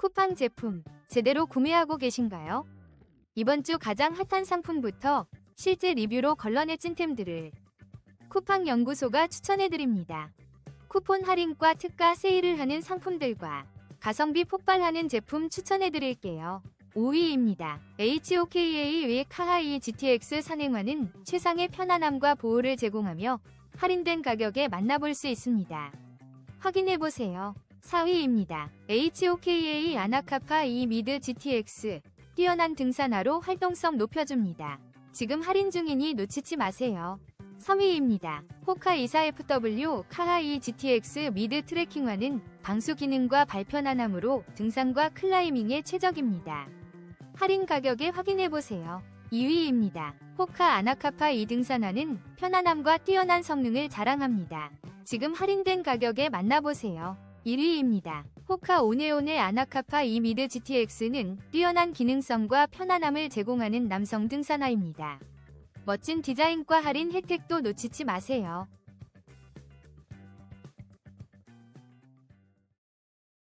쿠팡 제품 제대로 구매하고 계신가요? 이번 주 가장 핫한 상품부터 실제 리뷰로 걸러내 찐템들을 쿠팡 연구소가 추천해드립니다. 쿠폰 할인과 특가 세일을 하는 상품들과 가성비 폭발하는 제품 추천해드릴게요. 5위입니다. HOKA 의 카하이 GTX 선행화는 최상의 편안함과 보호를 제공하며 할인된 가격에 만나볼 수 있습니다. 확인해보세요. 4위입니다. HOKA 아나카파 2 미드 GTX 뛰어난 등산화로 활동성 높여줍니다. 지금 할인 중이니 놓치지 마세요. 3위입니다. 호카 24FW 카하이 GTX 미드 트레킹화는 방수 기능과 발편안함으로 등산과 클라이밍에 최적입니다. 할인 가격에 확인해보세요. 2위입니다. 호카 아나카파 2등산화는 편안함과 뛰어난 성능을 자랑합니다. 지금 할인된 가격에 만나보세요. 1위입니다. 호카 오네오네 아나카파 2 미드 GTX는 뛰어난 기능성과 편안함을 제공하는 남성 등산화입니다. 멋진 디자인과 할인 혜택도 놓치지 마세요.